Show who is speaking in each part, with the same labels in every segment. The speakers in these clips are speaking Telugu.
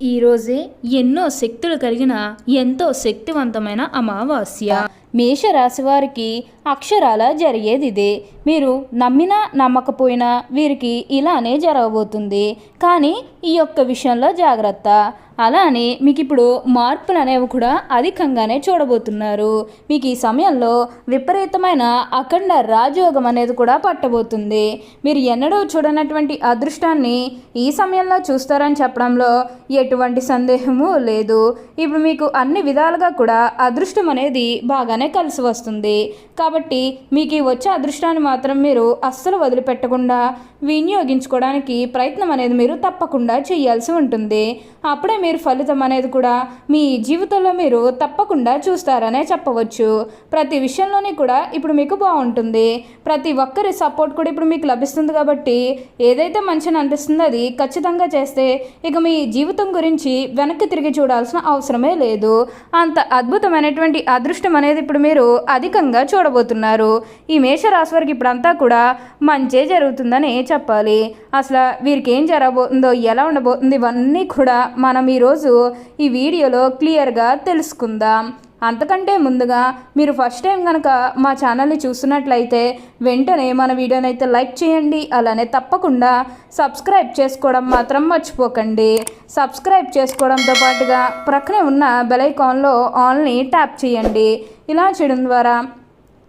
Speaker 1: ఈరోజే ఎన్నో శక్తులు కలిగిన ఎంతో శక్తివంతమైన అమావాస్య. మేషరాశివారికి అక్షరాల జరిగేది ఇదే మీరు నమ్మినా నమ్మకపోయినా వీరికి ఇలానే జరగబోతుంది. కానీ ఈ యొక్క విషయంలో జాగ్రత్త. అలానే మీకు ఇప్పుడు మార్పులు అనేవి కూడా అధికంగానే చూడబోతున్నారు. మీకు ఈ సమయంలో విపరీతమైన అఖండ రాజయోగం అనేది కూడా పట్టబోతుంది. మీరు ఎన్నడూ చూడనటువంటి అదృష్టాన్ని ఈ సమయంలో చూస్తారని చెప్పడంలో ఎటువంటి సందేహము లేదు. ఇప్పుడు మీకు అన్ని విధాలుగా కూడా అదృష్టం అనేది బాగానే కలిసి వస్తుంది. కాబట్టి మీకు ఈ వచ్చే అదృష్టాన్ని మాత్రం మీరు అస్సలు వదిలిపెట్టకుండా వినియోగించుకోవడానికి ప్రయత్నం అనేది మీరు తప్పకుండా చేయాల్సి ఉంటుంది. అప్పుడే మీరు ఫలితం అనేది కూడా మీ జీవితంలో మీరు తప్పకుండా చూస్తారనే చెప్పవచ్చు. ప్రతి విషయంలోనే కూడా ఇప్పుడు మీకు బాగుంటుంది. ప్రతి ఒక్కరి సపోర్ట్ కూడా ఇప్పుడు మీకు లభిస్తుంది కాబట్టి ఏదైతే మంచిని అనిపిస్తుందో అది ఖచ్చితంగా చేస్తే ఇక మీ జీవితం గురించి వెనక్కి తిరిగి చూడాల్సిన అవసరమే లేదు. అంత అద్భుతమైనటువంటి అదృష్టం అనేది ఇప్పుడు మీరు అధికంగా చూడబోతున్నారు. ఈ మేషరాశి వారికి ఇప్పుడంతా కూడా మంచే జరుగుతుందని చెప్పాలి. అసలు వీరికి ఏం జరగబోతుందో ఎలా ఉండబోతుంది ఇవన్నీ కూడా మనం ఈరోజు ఈ వీడియోలో క్లియర్గా తెలుసుకుందాం. అంతకంటే ముందుగా మీరు ఫస్ట్ టైం కనుక మా ఛానల్ని చూస్తున్నట్లయితే వెంటనే మన వీడియోని అయితే లైక్ చేయండి అలానే తప్పకుండా సబ్స్క్రైబ్ చేసుకోవడం మాత్రం మర్చిపోకండి. సబ్స్క్రైబ్ చేసుకోవడంతో పాటుగా ప్రక్కనే ఉన్న బెలైకాన్లో ఆల్ని ట్యాప్ చేయండి. ఇలా చేయడం ద్వారా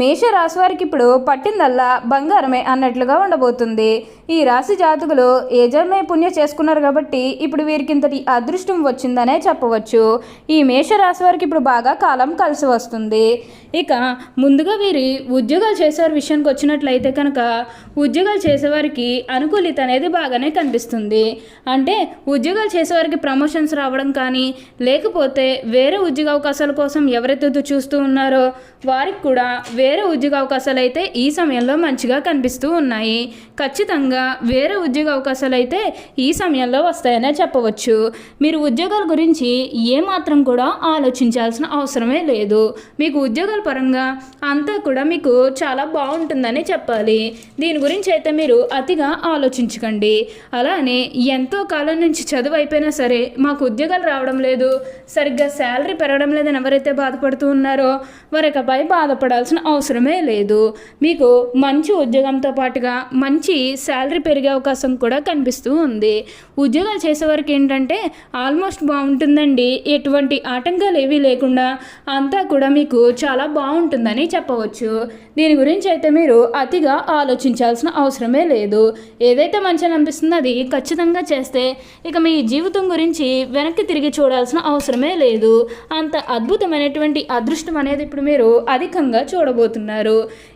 Speaker 1: మేష రాశి వారికి ఇప్పుడు పట్టిందల్లా బంగారమే అన్నట్లుగా ఉండబోతుంది. ఈ రాశి జాతకులు ఏ పుణ్య చేసుకున్నారు కాబట్టి ఇప్పుడు వీరికి ఇంతటి అదృష్టం వచ్చిందనే చెప్పవచ్చు. ఈ మేష రాశి వారికి ఇప్పుడు బాగా కాలం కలిసి వస్తుంది. ఇక ముందుగా వీరి ఉద్యోగాలు చేసేవారి విషయానికి వచ్చినట్లయితే కనుక ఉద్యోగాలు చేసేవారికి అనుకూలిత అనేది బాగానే కనిపిస్తుంది. అంటే ఉద్యోగాలు చేసేవారికి ప్రమోషన్స్ రావడం కానీ లేకపోతే వేరే ఉద్యోగ అవకాశాల కోసం ఎవరైతే చూస్తూ ఉన్నారో వారికి కూడా వేరే ఉద్యోగ అవకాశాలు అయితే ఈ సమయంలో మంచిగా కనిపిస్తూ ఉన్నాయి. ఖచ్చితంగా వేరే ఉద్యోగ అవకాశాలు అయితే ఈ సమయంలో వస్తాయనే చెప్పవచ్చు. మీరు ఉద్యోగాల గురించి ఏమాత్రం కూడా ఆలోచించాల్సిన అవసరమే లేదు. మీకు ఉద్యోగాల పరంగా అంతా కూడా మీకు చాలా బాగుంటుందని చెప్పాలి. దీని గురించి అయితే మీరు అతిగా ఆలోచించకండి. అలానే ఎంతో కాలం నుంచి చదువు అయిపోయినా సరే మాకు ఉద్యోగాలు రావడం లేదు. సరిగ్గా శాలరీ పెరగడం లేదని ఎవరైతే బాధపడుతూ ఉన్నారో వారికపై బాధపడాల్సిన అవసరం అవసరమే లేదు. మీకు మంచి ఉద్యోగంతో పాటుగా మంచి శాలరీ పెరిగే అవకాశం కూడా కనిపిస్తూ ఉంది. ఉద్యోగాలు చేసేవారికి ఏంటంటే ఆల్మోస్ట్ బాగుంటుందండి. ఎటువంటి ఆటంకాలు ఏవీ లేకుండా అంతా కూడా మీకు చాలా బాగుంటుందని చెప్పవచ్చు. దీని గురించి అయితే మీరు అతిగా ఆలోచించాల్సిన అవసరమే లేదు. ఏదైతే మంచిగా అనిపిస్తుందో అది ఖచ్చితంగా చేస్తే ఇక మీ జీవితం గురించి వెనక్కి తిరిగి చూడాల్సిన అవసరమే లేదు. అంత అద్భుతమైనటువంటి అదృష్టం అనేది ఇప్పుడు మీరు అధికంగా చూడబోతున్నారు.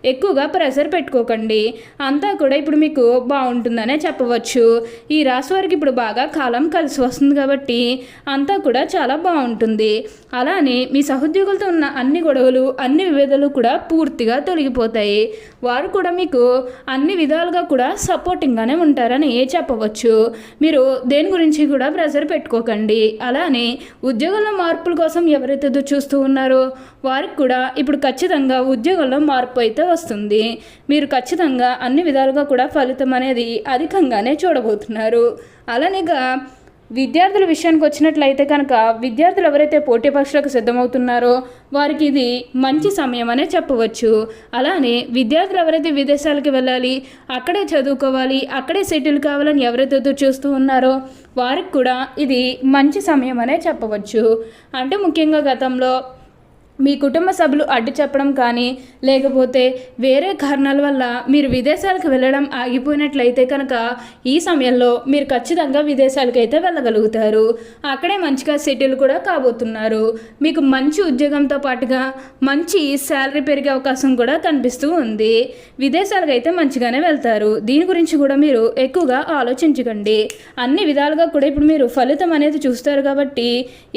Speaker 1: ఎక్కువగా ప్రెషర్ పెట్టుకోకండి. అంతా కూడా ఇప్పుడు మీకు బాగుంటుందనే చెప్పవచ్చు. ఈ రాశి వారికి ఇప్పుడు బాగా కాలం కలిసి వస్తుంది కాబట్టి అంతా కూడా చాలా బాగుంటుంది. అలానే మీ సహోద్యోగులతో ఉన్న అన్ని గొడవలు అన్ని విభేదాలు కూడా పూర్తిగా తొలగిపోతాయి. వారు కూడా మీకు అన్ని విధాలుగా కూడా సపోర్టింగ్గానే ఉంటారని చెప్పవచ్చు. మీరు దేని గురించి కూడా ప్రెషర్ పెట్టుకోకండి. అలానే ఉద్యోగంలో మార్పుల కోసం ఎవరైతే ఎదురు చూస్తూ ఉన్నారో వారికి కూడా ఇప్పుడు ఖచ్చితంగా ఉద్యోగంలో మార్పు అయితే వస్తుంది. మీరు ఖచ్చితంగా అన్ని విధాలుగా కూడా ఫలితం అనేది అధికంగానే చూడబోతున్నారు. అలానేగా విద్యార్థుల విషయానికి వచ్చినట్లయితే కనుక విద్యార్థులు ఎవరైతే పోటీ పరీక్షలకు సిద్ధమవుతున్నారో వారికి ఇది మంచి సమయం అనే చెప్పవచ్చు. అలానే విద్యార్థులు ఎవరైతే విదేశాలకు వెళ్ళాలి అక్కడే చదువుకోవాలి అక్కడే సెటిల్ కావాలని ఎవరైతే ఎదురు చూస్తూ ఉన్నారో వారికి కూడా ఇది మంచి సమయం అనే చెప్పవచ్చు. అంటే ముఖ్యంగా గతంలో మీ కుటుంబ సభ్యులు అడ్డు చెప్పడం కానీ లేకపోతే వేరే కారణాల వల్ల మీరు విదేశాలకు వెళ్ళడం ఆగిపోయినట్లయితే కనుక ఈ సమయంలో మీరు ఖచ్చితంగా విదేశాలకు అయితే వెళ్ళగలుగుతారు. అక్కడే మంచిగా సెటిల్ కూడా కాబోతున్నారు. మీకు మంచి ఉద్యోగంతో పాటుగా మంచి శాలరీ పెరిగే అవకాశం కూడా కనిపిస్తూ ఉంది. విదేశాలకు అయితే మంచిగానే వెళ్తారు. దీని గురించి కూడా మీరు ఎక్కువగా ఆలోచించకండి. అన్ని విధాలుగా కూడా ఇప్పుడు మీరు ఫలితం అనేది చూస్తారు కాబట్టి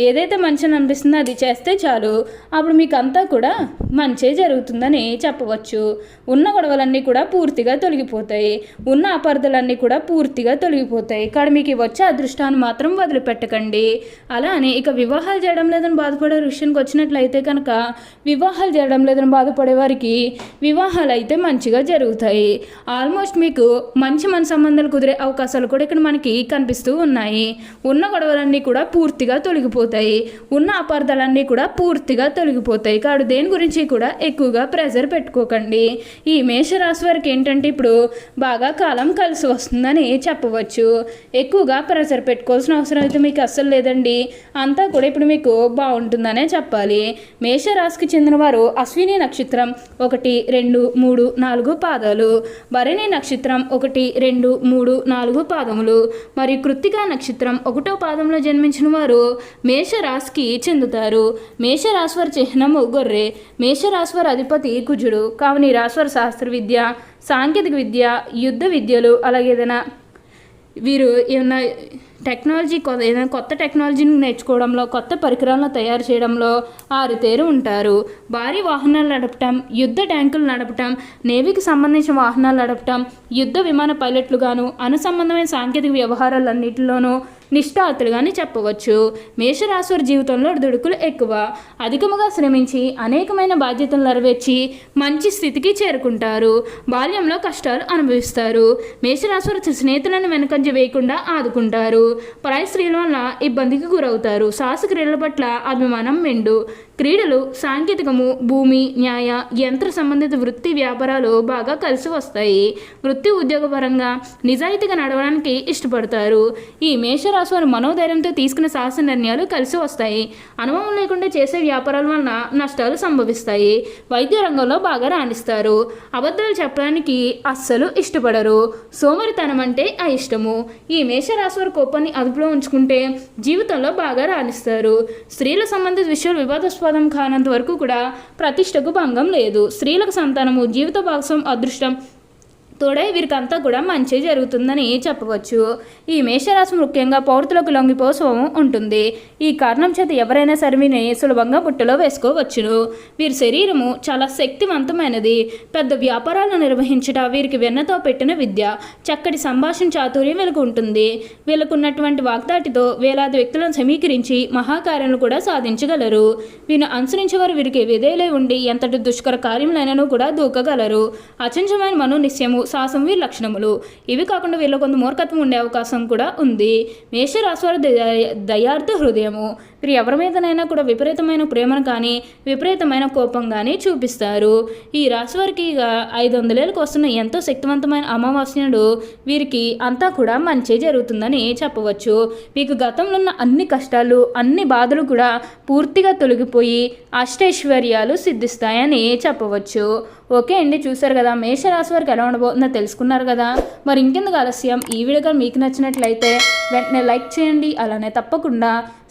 Speaker 1: ఏదైతే మంచిని అనిపిస్తుందో అది చేస్తే చాలు. అప్పుడు మీకు అంతా కూడా మంచే జరుగుతుందని చెప్పవచ్చు. ఉన్న గొడవలన్నీ కూడా పూర్తిగా తొలగిపోతాయి. ఉన్న అపార్థలన్నీ కూడా పూర్తిగా తొలగిపోతాయి. ఇక్కడ మీకు వచ్చే అదృష్టాన్ని మాత్రం వదిలిపెట్టకండి. అని ఇక వివాహాలు చేయడం లేదని బాధపడే విషయానికి వచ్చినట్లయితే కనుక వివాహాలు చేయడం లేదని బాధపడే వారికి వివాహాలు అయితే మంచిగా జరుగుతాయి. ఆల్మోస్ట్ మీకు మంచి మన సంబంధాలు కుదిరే అవకాశాలు కూడా ఇక్కడ మనకి కనిపిస్తూ ఉన్నాయి. ఉన్న గొడవలన్నీ కూడా పూర్తిగా తొలగిపోతాయి. ఉన్న అపార్థాలన్నీ కూడా పూర్తిగా తొలగిపోతాయి పోతాయి. కాడు దేని గురించి కూడా ఎక్కువగా ప్రెజర్ పెట్టుకోకండి. ఈ మేషరాశి వారికి ఏంటంటే ఇప్పుడు బాగా కాలం కలిసి వస్తుందని చెప్పవచ్చు. ఎక్కువగా ప్రెజర్ పెట్టుకోవాల్సిన అవసరం అయితే మీకు అస్సలు లేదండి. అంతా కూడా ఇప్పుడు మీకు బాగుంటుందనే చెప్పాలి. మేషరాశికి చెందిన వారు అశ్విని నక్షత్రం ఒకటి రెండు మూడు నాలుగు పాదాలు. భరణి నక్షత్రం ఒకటి రెండు మూడు నాలుగు పాదములు. మరియు కృత్తికా నక్షత్రం ఒకటో పాదంలో జన్మించిన వారు మేషరాశికి చెందుతారు. మేషరాశి వారి చిహ్నము గొర్రె మేషరాశ్వర అధిపతి కుజుడు కావున ఈ శాస్త్ర విద్య సాంకేతిక విద్య యుద్ధ విద్యలు అలాగే ఏదైనా వీరు ఏమైనా టెక్నాలజీ ఏదైనా కొత్త టెక్నాలజీని నేర్చుకోవడంలో కొత్త పరికరాలను తయారు చేయడంలో ఆరుతేరు ఉంటారు. భారీ వాహనాలు నడపటం యుద్ధ ట్యాంకులు నడపటం నేవీకి సంబంధించిన వాహనాలు నడపటం యుద్ధ విమాన పైలట్లుగాను అనుసంబంధమైన సాంకేతిక వ్యవహారాలన్నింటిలోనూ నిష్ఠాతులుగానే చెప్పవచ్చు. మేషరాశి జీవితంలో దుడుకులు ఎక్కువ. అధికముగా శ్రమించి అనేకమైన బాధ్యతలు నెరవేర్చి మంచి స్థితికి చేరుకుంటారు. బాల్యంలో కష్టాలు అనుభవిస్తారు. మేషరాశి స్నేహితులను వెనకంజ వేయకుండా ఆదుకుంటారు. పరాయి స్త్రీల వల్ల ఇబ్బందికి గురవుతారు. సాహస క్రీడల పట్ల అభిమానం మెండు. క్రీడలు సాంకేతికము భూమి న్యాయ యంత్ర సంబంధిత వృత్తి వ్యాపారాలు బాగా కలిసి వస్తాయి. వృత్తి ఉద్యోగపరంగా నిజాయితీగా నడవడానికి ఇష్టపడతారు. ఈ మేషరాశి వారు మనోధైర్యంతో తీసుకునే సాహస నిర్ణయాలు కలిసి వస్తాయి. అనుభవం లేకుండా చేసే వ్యాపారాల వలన నష్టాలు సంభవిస్తాయి. వైద్య రంగంలో బాగా రాణిస్తారు. అబద్ధాలు చెప్పడానికి అస్సలు ఇష్టపడరు. సోమరితనం అంటే ఇష్టము. ఈ మేషరాశి వారి కోపాన్ని అదుపులో ఉంచుకుంటే జీవితంలో బాగా రాణిస్తారు. స్త్రీల సంబంధిత విషయాలు వివాదాస్పదం కానంత వరకు కూడా ప్రతిష్టకు భంగం లేదు. స్త్రీలకు సంతానము జీవిత భాగస్వం అదృష్టం తోడై వీరికంతా కూడా మంచి జరుగుతుందని చెప్పవచ్చు. ఈ మేషరాశి ముఖ్యంగా పౌరుతులకు లొంగిపో స్వభావం ఉంటుంది. ఈ కారణం చేత ఎవరైనా సరే వీరిని సులభంగా బుట్టలో వేసుకోవచ్చును. వీరి శరీరము చాలా శక్తివంతమైనది. పెద్ద వ్యాపారాలను నిర్వహించట వీరికి వెన్నతో పెట్టిన విద్య చక్కటి సంభాషణ చాతుర్యం వీళ్ళకు ఉంటుంది. వీళ్ళకున్నటువంటి వాగ్దాటితో వేలాది వ్యక్తులను సమీకరించి మహాకార్యాలను కూడా సాధించగలరు. వీరిని అనుసరించేవారు వీరికి విధేయులై ఉండి ఎంతటి దుష్కర కార్యములైనను కూడా దూకగలరు. అచంచమైన మనో సాహసంవి లక్షణములు ఇవి కాకుండా వీళ్ళు కొంత మూర్ఖత్వం ఉండే అవకాశం కూడా ఉంది. మేషరాశివారి దయ- దయార్థ హృదయము. వీరు ఎవరి మీదనైనా కూడా విపరీతమైన ప్రేమను కానీ విపరీతమైన కోపం కానీ చూపిస్తారు. ఈ రాశి వారికి ఇక ఐదు వందలేళ్ళకి వస్తున్న ఎంతో శక్తివంతమైన అమావాస్యనుడు వీరికి అంతా కూడా మంచి జరుగుతుందని చెప్పవచ్చు. మీకు గతంలో ఉన్న అన్ని కష్టాలు అన్ని బాధలు కూడా పూర్తిగా తొలగిపోయి అష్టైశ్వర్యాలు సిద్ధిస్తాయని చెప్పవచ్చు. ఓకే అండి చూసారు కదా మేషరాశి వారికి ఎలా ఉండబోతుందో తెలుసుకున్నారు కదా. మరి ఇంకెందుకు ఆలస్యం? ఈ వీడియో మీకు నచ్చినట్లయితే వెంటనే లైక్ చేయండి అలానే తప్పకుండా